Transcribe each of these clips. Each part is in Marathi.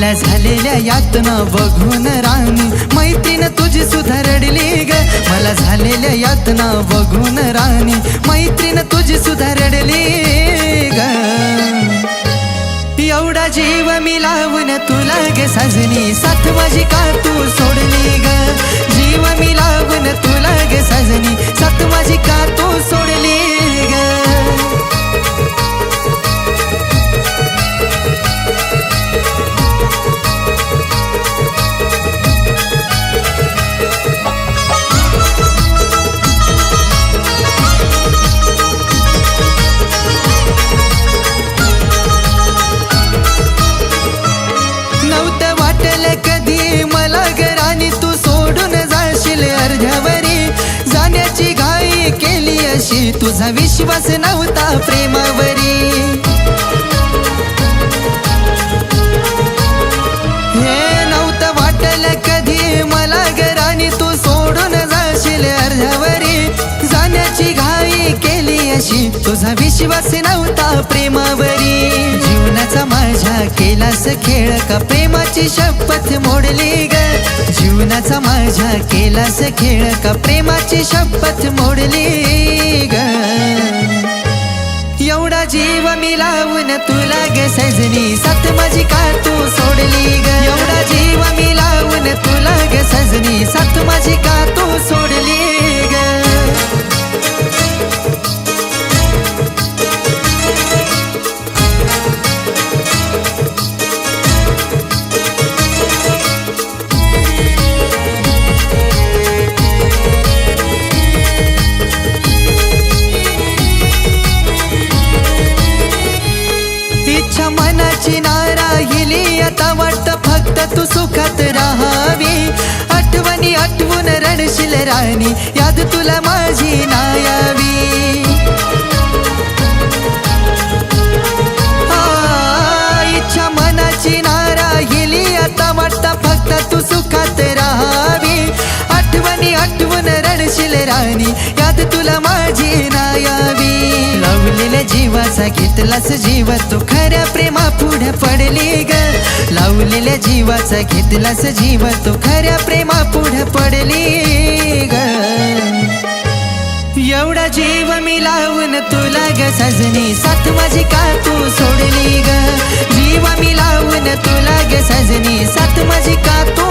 मला झालेल्या यातना बघून राणी मैत्रीण तुझी सुधारडली ग. मला झालेल्या यातना बघून राणी मैत्रीण तुझी सुधारडली ग. एवढा जीव मी लावून तुला ग सजनी. साथ माझी का तू सोडली ग? जीव मी लावून तुला ग सजनी. साथ माझी माझा विश्वास नव्हता प्रेमावरी. हे नव्हतं वाटलं कधी मला घराने तू सोडून जाशील अर्ध्यावरी. जाण्याची घाई केली अशी तुझा विश्वास नव्हता प्रेमावरी. जीवनाचा माझ्या केलास खेळ का प्रेमाची शपथ मोडली ग. जीवनाचा माझ्या केलास खेळ का प्रेमाची शपथ मोडली ग. जीव मिलावून तुला ग सजनी. साथ माझी का तू सोडली ग? एवढा जीव मी लावून तुला ग सजनी. साथ माझी का तू सुखात राहावी. आठवणी आठवून रणशील राणी याद तुला माझी नायावी. इच्छा मनाची नाराहिली आता वाटता फक्त तू सुखात राहावी. आठवणी आठवून रणशील राणी याद तुला माझी नायावी. लावलेल्या जीवाचा घेतलास जीव तू खऱ्या प्रेमा पुढे पडली. ग जीवाचा घेतलास जीव तो खऱ्या प्रेमा पुढे पडली ग. एवढा जीव मी लावून तुला ग सजनी साथ माझी का तू सोडली ग? जीव मी लावून तुला ग सजनी साथ माझी का तू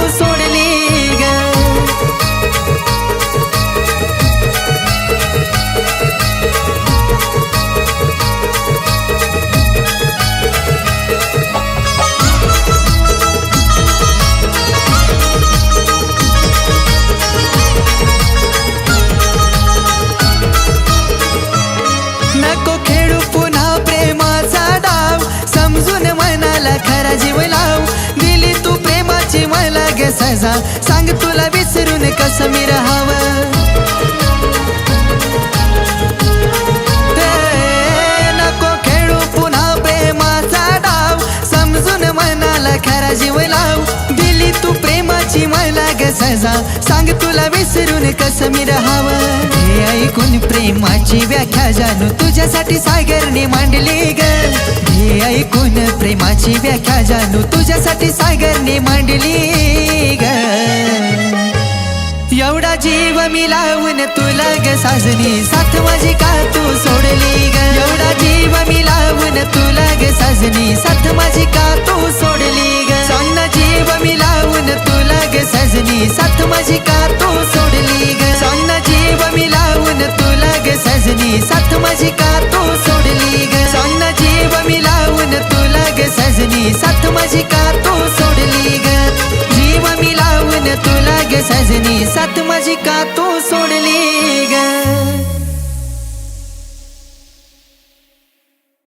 मला सांग तुला विसरून कसं मी राहावं? नको खेळू पुन्हा प्रेमाचा डाव. समजून मनाला खरा जीव लाव. दिली तू प्रेमाची मला सजा. सांग तुला विसरून कसं मी राहावं? ऐकून प्रेमाची व्याख्या जाणू. तुझ्यासाठी सागरने मांडली ग प्रेमाची व्याख्या जाणू तुझ्यासाठी सागरने मांडली ग. एवढा जीव मी लावून तुला ग साजनी साथ माझी का तू सोडली ग? एवढा जीव मी लावून तुला ग साजनी साथ माझी का तू सोडली ग? सांग जीव मी लावून तुला ग साजनी साथ माझी का तू सोडली ग? सांग जीव मी लावून तुला ग साजनी साथ माझी का सजनी साथ माझी का तू सोडली ग? जीव मी लावून तुला ग सजनी. साथ माझी का तू